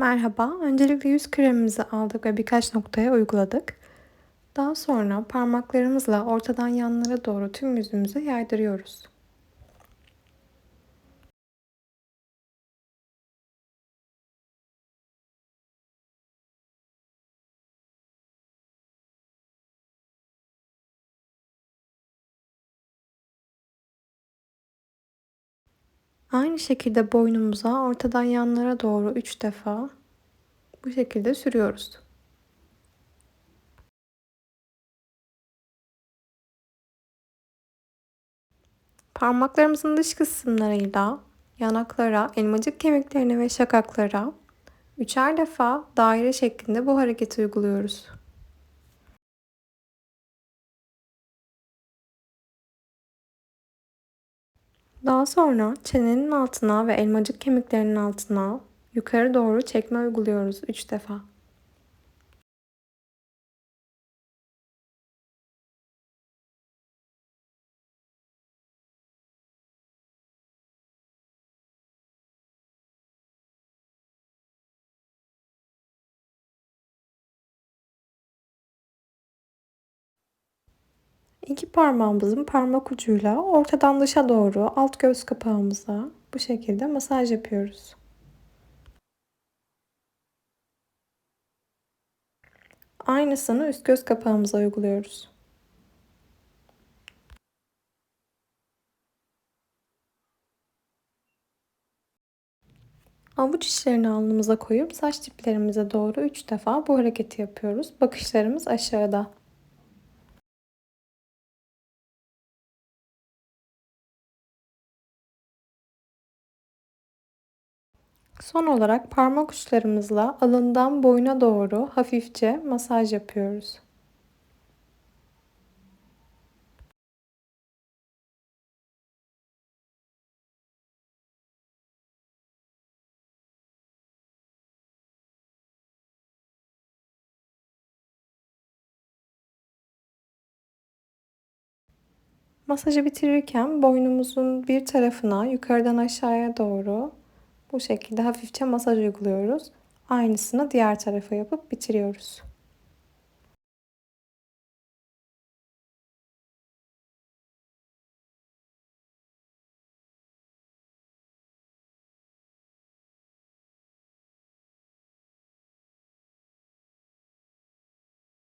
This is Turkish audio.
Merhaba. Öncelikle yüz kremimizi aldık ve birkaç noktaya uyguladık. Daha sonra parmaklarımızla ortadan yanlara doğru tüm yüzümüze yaydırıyoruz. Aynı şekilde boynumuza ortadan yanlara doğru 3 defa bu şekilde sürüyoruz. Parmaklarımızın dış kısımlarıyla yanaklara, elmacık kemiklerine ve şakaklara üçer defa daire şeklinde bu hareketi uyguluyoruz. Daha sonra çenenin altına ve elmacık kemiklerinin altına yukarı doğru çekme uyguluyoruz 3 defa. İki parmağımızın parmak ucuyla ortadan dışa doğru alt göz kapağımıza bu şekilde masaj yapıyoruz. Aynısını üst göz kapağımıza uyguluyoruz. Avuç içlerini alnımıza koyup saç diplerimize doğru 3 defa bu hareketi yapıyoruz. Bakışlarımız aşağıda. Son olarak parmak uçlarımızla alından boyuna doğru hafifçe masaj yapıyoruz. Masajı bitirirken boynumuzun bir tarafına yukarıdan aşağıya doğru bu şekilde hafifçe masaj uyguluyoruz. Aynısını diğer tarafa yapıp bitiriyoruz.